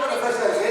Quando a festa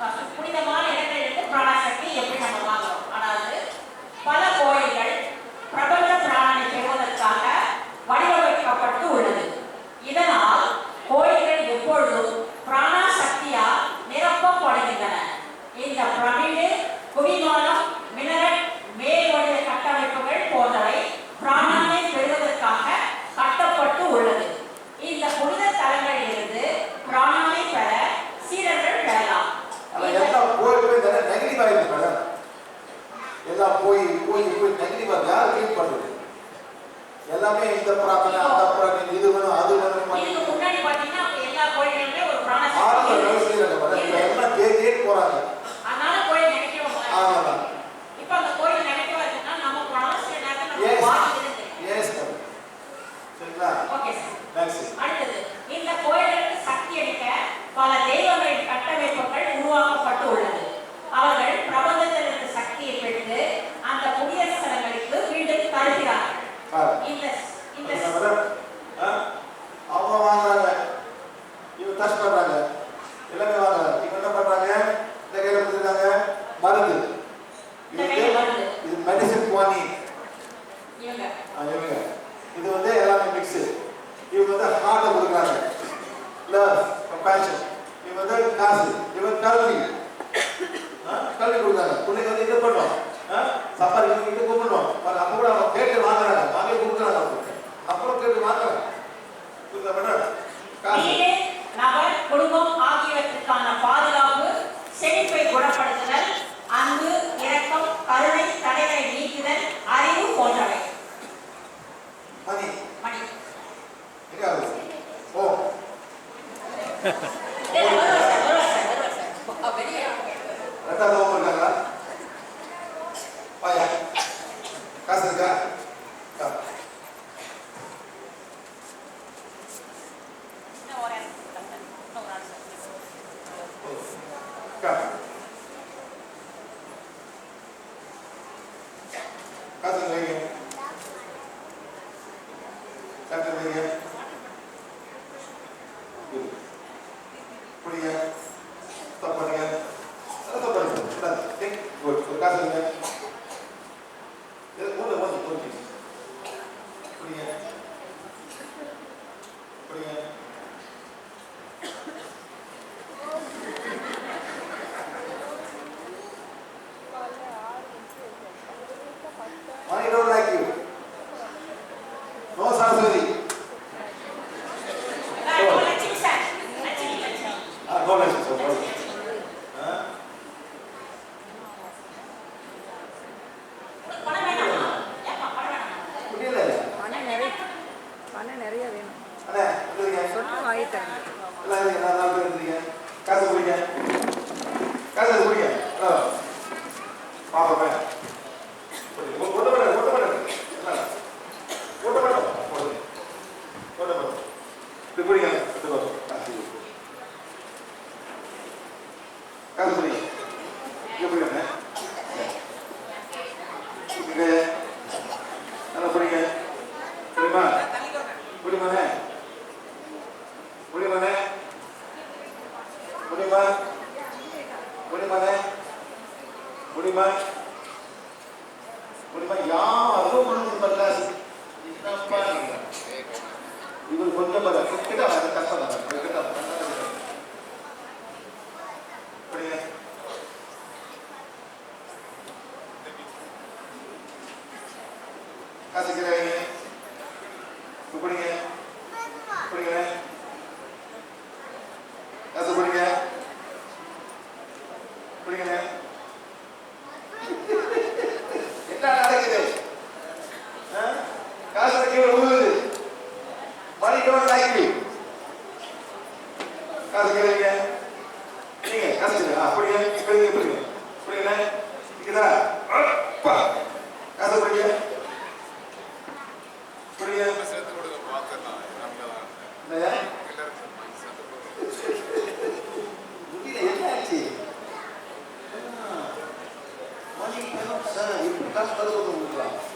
あ、これが回 இது இது medicine குவானி இவங்க. இது வந்து எல்லாமே மிக்ஸு இவங்க வந்து ஹார்ட்டை கொடுக்குறாங்க. லவ் கம்பேஷன் இவங்க வந்து காசு. இவங்க கல்வி. கல்வி கொடுக்குறாங்க. பிள்ளைங்க வந்து இது பண்ணுவோம் சப்பாரி இவங்க இது கூப்பிடுவோம் அப்போ கூட அவங்க கேட்டு வாங்குறாங்க. வாங்கி கொடுக்குறாங்க அப்புறம் கேட்டு வாங்குறாங்க. புரியுதா மேடம் காசு. நபர் குடும்பம் ಇವರು ಒಂದು ಬರ ಸಿಕ್ಕಿದ ಅದಕ್ಕೆ ತಪ್ಪದ ಕಲ್ಕತ್ತಾ தான் கருவத்தை விட்டுறாங்க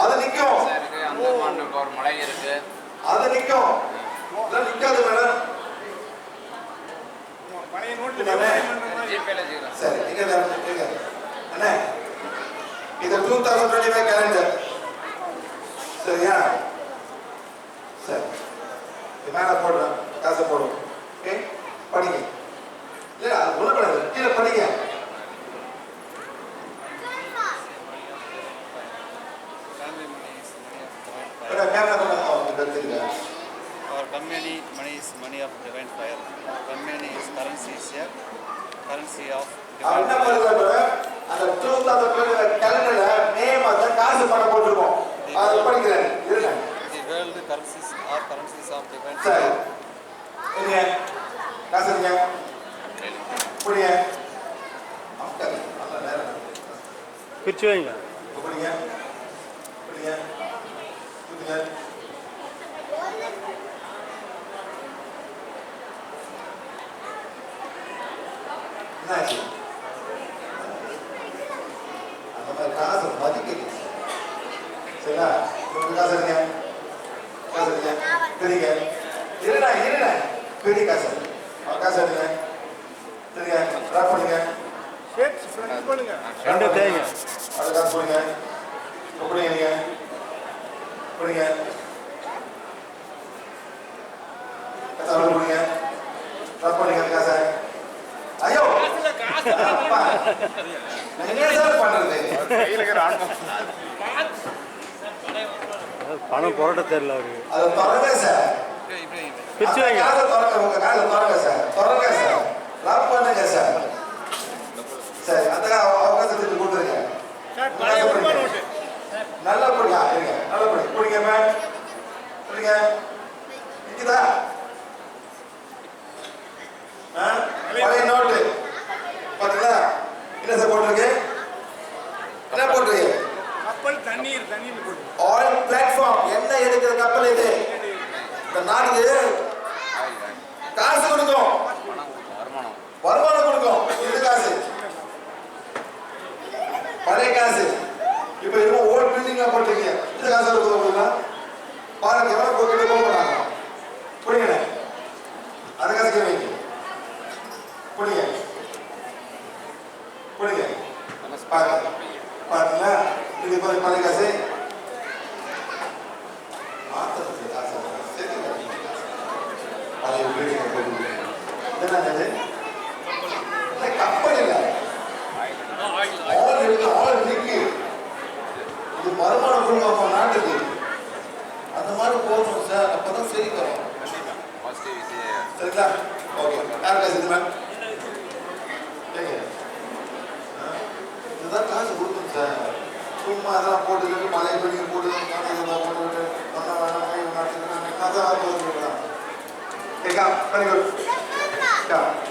அது நிக்கும். ஒரு மலை இருக்கு. அது நிக்கும். நிக்காது மேடம். பழைய நோட்டு சரி நீங்க அண்ணே இது two thousand twenty five calendar சரியா சரி. மேலே போடுறேன். காசை போடுவோம் okay? Currencies are currencies of divine சரி. இருங்க காசு நல்ல நேரம் பிரிச்சு வைங்க புடிங்க புடிங்க புடிங்க என்னாச்சு அந்த மாதிரி காசை மதிக்கணும் சரிங்களா உங்களுக்கு காசு இருங்க தெரியுங்க இருடா இருடா. பெரிய காசு. காசு எடுங்க. சரிங்க ட்ராப் பண்ணுங்க ரெண்டு தேங்க. அது காசு போடுங்க. பிடிங்க நீங்க பிடிங்க. காசு அவ்வளோ பிடிங்க. ட்ராப் பண்ணுங்க அந்த காசை. ஐயோ. நான் என்ன சார் பண்றது? கையில் இருக்கிற ஆன்மம் பணம் புரட்ட தெரியல அவருக்கு. பிரிச்சு வைங்க. உங்க காசை திறங்க சார். திறங்க சார். லாக் பண்ணுங்க சார். சரி அந்த அவகாசம் திருப்பி கொடுத்துருங்க. நல்லா பிடிங்க. நல்லா பிடிங்க. பிடிங்க. மேம். பிடிங்க. நிக்குதா ஆ? பழைய நோட்டு பாத்தீங்களா என்ன சார் போட்டிருக்கு என்ன போட்டிருக்கு கப்பல் தண்ணீர் தண்ணீர் போட்டு ஆல் பிளாட்ஃபார்ம் என்ன எடுக்கிற கப்பல் இது இந்த நாட்டுக்கு காசு கொடுக்கும் வருமானம் வருமானம் கொடுக்கும் இது காசு பழைய காசு இப்ப இன்னும் ஓல்ட் பில்டிங்லாம் போட்டீங்க இந்த காசு இருக்குது உங்களுக்கு பாருங்க எவ்வளவு போக்கிட்டு போக போறாங்க புரியுங்க அந்த காசு வைங்க புரியுங்க புரியுங்க பாருங்க பாத்தீங்களா இது கொஞ்சம் பழைய காசு மாத்திரத்துக்கு காசு சரிங்க பழைய பில்டிங் போட்டு என்னது இல்லை, கப்பல் இல்லை ஆள் இருக்கு ஆள் இருக்கு இது வருமானம் கொடுக்கும் நாட்டுக்கு அந்த மாதிரி போகணும் சார் அப்பதான் சரி வரும். சரிங்களா? ஓகே யார் காசு மேம் இதுதான் காசு கொடுக்கும் சார் சும்மா அதெல்லாம் போட்டுக்கிட்டு மழை பண்ணி போட்டு போட்டு ஒன்றா வேணாம் அதான் போதும் கேட்கா வெரி குட்